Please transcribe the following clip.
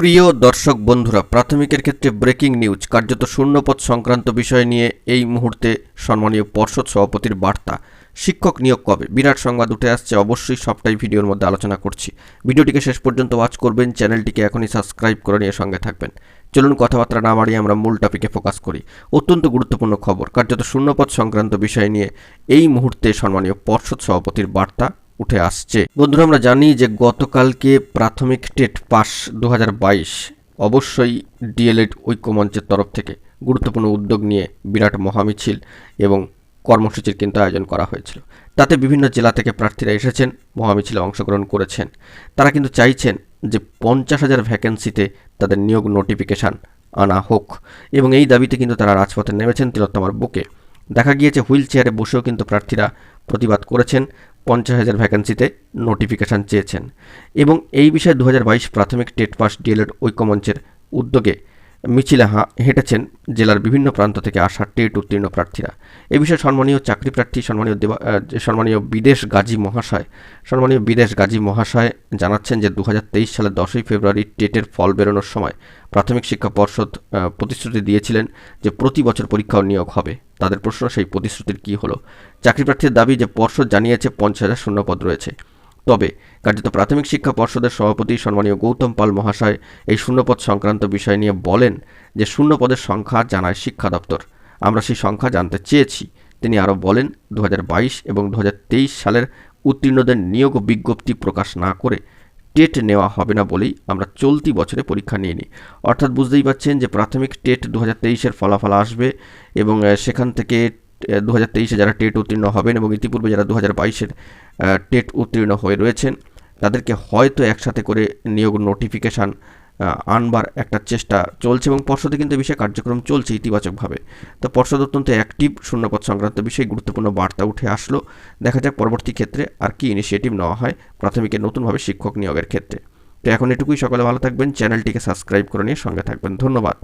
প্রিয় দর্শক বন্ধুরা, প্রাথমিকের ক্ষেত্রে ব্রেকিং নিউজ, কার্যত শূন্যপদ সংক্রান্ত বিষয় নিয়ে এই মুহূর্তে সম্মানীয় পর্ষদ সভাপতির বার্তা। শিক্ষক নিয়োগ কবে? বিরাট সংবাদ উঠে আসছে, অবশ্যই সবটাই ভিডিওর মধ্যে আলোচনা করছি। ভিডিওটিকে শেষ পর্যন্ত ওয়াচ করবেন, চ্যানেলটিকে এখনই সাবস্ক্রাইব করে নিয়ে সঙ্গে থাকবেন। চলুন কথাবার্তা না বাড়িয়ে আমরা মূল টপিকে ফোকাস করি। অত্যন্ত গুরুত্বপূর্ণ খবর, কার্যত শূন্যপদ সংক্রান্ত বিষয় নিয়ে এই মুহূর্তে সম্মানীয় পর্ষদ সভাপতির বার্তা। উঠে আসছে। বন্ধুরা, আমরা জানি যে গতকালকে প্রাথমিক টেট পাস দু হাজার বাইশ অবশ্যই ডিএলএড ঐক্যমঞ্চের তরফ থেকে গুরুত্বপূর্ণ উদ্যোগ নিয়ে বিরাট মহামিছিল এবং কর্মসূচির কিন্তু আয়োজন করা হয়েছিল। তাতে বিভিন্ন জেলা থেকে প্রার্থীরা এসেছেন, মহামিছিলে অংশগ্রহণ করেছেন। তারা কিন্তু চাইছেন যে পঞ্চাশ হাজার ভ্যাকেন্সিতে তাদের নিয়োগ নোটিফিকেশান আনা হোক এবং এই দাবিতে কিন্তু তারা রাজপথে নেমেছেন তিলোত্তমার বুকে। দেখা গিয়েছে, হুইল চেয়ারে বসেও কিন্তু প্রার্থীরা প্রতিবাদ করেছেন। পঞ্চাশ হাজার ভ্যাকান্সিতে নোটিফিকেশান চেয়েছেন। এবং এই বিষয়ে দু হাজার বাইশ প্রাথমিক টেট পাস ডিএলএড ঐক্যমঞ্চের উদ্যোগে মিছিলে হেঁটেছেন জেলার বিভিন্ন প্রান্ত থেকে আসা টেট উত্তীর্ণ প্রার্থীরা। এ বিষয়ে সম্মানীয় চাকরি প্রার্থী, সম্মানীয় দেবা সম্মানীয় বিদেশ গাজী মহাশয়, সম্মানীয় বিদেশ গাজী মহাশয় জানাচ্ছেন যে দু সালের দশই ফেব্রুয়ারি টেটের ফল বেরোনোর সময় প্রাথমিক শিক্ষা পর্ষদ প্রতিশ্রুতি দিয়েছিলেন যে প্রতি বছর পরীক্ষা নিয়োগ হবে। তাদের প্রশ্ন সেই প্রতিশ্রুতির কী হলো? চাকরি প্রার্থীর দাবি যে পর্ষদ জানিয়েছে পঞ্চাশ হাজার শূন্যপদ রয়েছে। তবে কার্যত প্রাথমিক শিক্ষা পর্ষদের সভাপতি সম্মানীয় গৌতম পাল মহাশয় এই শূন্যপদ সংক্রান্ত বিষয় নিয়ে বলেন যে শূন্যপদের সংখ্যা জানায় শিক্ষা দপ্তর। আমরা সেই সংখ্যা জানতে চেয়েছি। তিনি আরও বলেন দু হাজার বাইশ এবং দু হাজার তেইশ সালের উত্তীর্ণদের নিয়োগ বিজ্ঞপ্তি প্রকাশ না করে টেট নেওয়া হবে না বলেই আমরা চলতি বছরে পরীক্ষা নিয়ে নিই অর্থাৎ বুঝতেই পারছেন যে প্রাথমিক টেট দু হাজার ফলাফল আসবে এবং সেখান থেকে দু হাজার তেইশে যারা টেট উত্তীর্ণ হবেন এবং ইতিপূর্বে যারা দু হাজার বাইশের টেট উত্তীর্ণ হয়ে রয়েছেন, তাদেরকে হয়তো একসাথে করে নিয়োগ নোটিফিকেশান আনবার একটা চেষ্টা চলছে এবং পর্ষদে কিন্তু বিষয়ে কার্যক্রম চলছে ইতিবাচকভাবে। তো পর্ষদ অত্যন্ত অ্যাক্টিভ শূন্যপদ সংক্রান্ত বিষয়ে গুরুত্বপূর্ণ বার্তা উঠে আসলো। দেখা যাক পরবর্তী ক্ষেত্রে আর কি ইনিশিয়েটিভ নেওয়া হয় প্রাথমিকের নতুনভাবে শিক্ষক নিয়োগের ক্ষেত্রে। তো এখন এটুকুই, সকলে ভালো থাকবেন, চ্যানেলটিকে সাবস্ক্রাইব করে নিয়ে সঙ্গে থাকবেন। ধন্যবাদ।